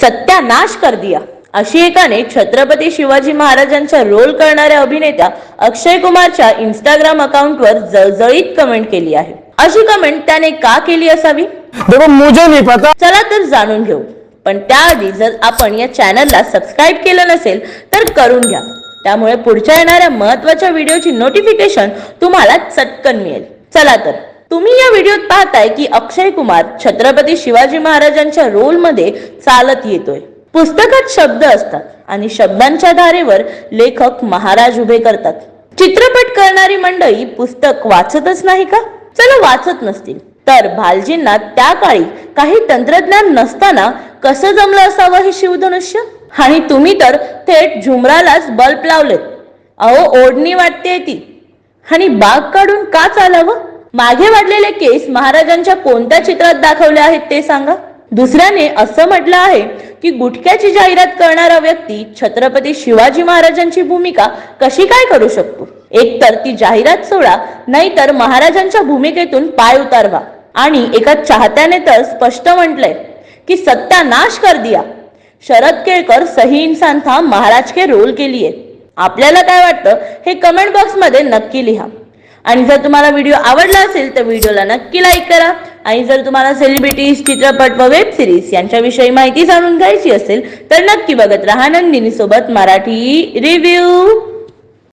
सत्यानाश कर दिया. अशी एकाने छत्रपती शिवाजी महाराजांचा रोल करणाऱ्या अभिनेत्या अक्षय कुमारच्या इंस्टाग्राम अकाउंटवर जळजळीत कमेंट केली आहे. अशी कमेंट त्याने का केली असावी? देखो मुझे नहीं पता. चला तर जाणून घेऊ. पण त्याआधी जर आपण या चॅनलला सबस्क्राईब केलं नसेल तर करून घ्या. त्यामुळे पुढच्या येणाऱ्या महत्त्वाच्या व्हिडिओची नोटिफिकेशन तुम्हाला चटकन मिळेल. चला तर. तुम्ही या व्हिडिओत पाहताय की अक्षय कुमार छत्रपती शिवाजी महाराजांच्या रोलमध्ये चालत येतोय. पुस्तकात शब्द असतात आणि शब्दांच्या धारेवर लेखक महाराज उभे करतात. चित्रपट करणारी मंडळी पुस्तक वाचतच नाही का? चला वाचत नसतील. तर भालजींना त्या काळी काही तंत्रज्ञान नसताना कसं जमलं असावं हे शिवधनुष्य? आणि तुम्ही तर थेट झुमरालाच बल्ब लावलेत. अहो ओढणी वाटते ती. आणि बाग काढून का चालावं? मागे वाढलेले केस महाराजांच्या कोणत्या चित्रात दाखवले आहेत ते सांगा? दुसऱ्याने असं म्हटलं आहे की गुटख्याची जाहिरात करणारा व्यक्ती छत्रपती शिवाजी महाराजांची भूमिका कशी काय करू शकतो? एकतर ती जाहिरात सोडा नाहीतर महाराजांच्या भूमिकेतून पाय उतारवा. आणि एका चाहत्याने तर स्पष्ट म्हटलंय की सत्यानाश कर दिया. शरद केळकर सही इंसान था महाराज के रोल के लिए. आपल्याला काय वाटतं? हे कमेंट बॉक्समध्ये नक्की लिहा. आणि जर तुम्हाला व्हिडिओ आवडला असेल तर व्हिडिओला नक्की लाईक करा. आणि जर तुम्हाला सेलिब्रिटीज चित्रपट व वेब सिरीज यांच्याविषयी माहिती जाणून घ्यायची असेल तर नक्की बघत राहा नंदिनी सोबत मराठी रिव्ह्यू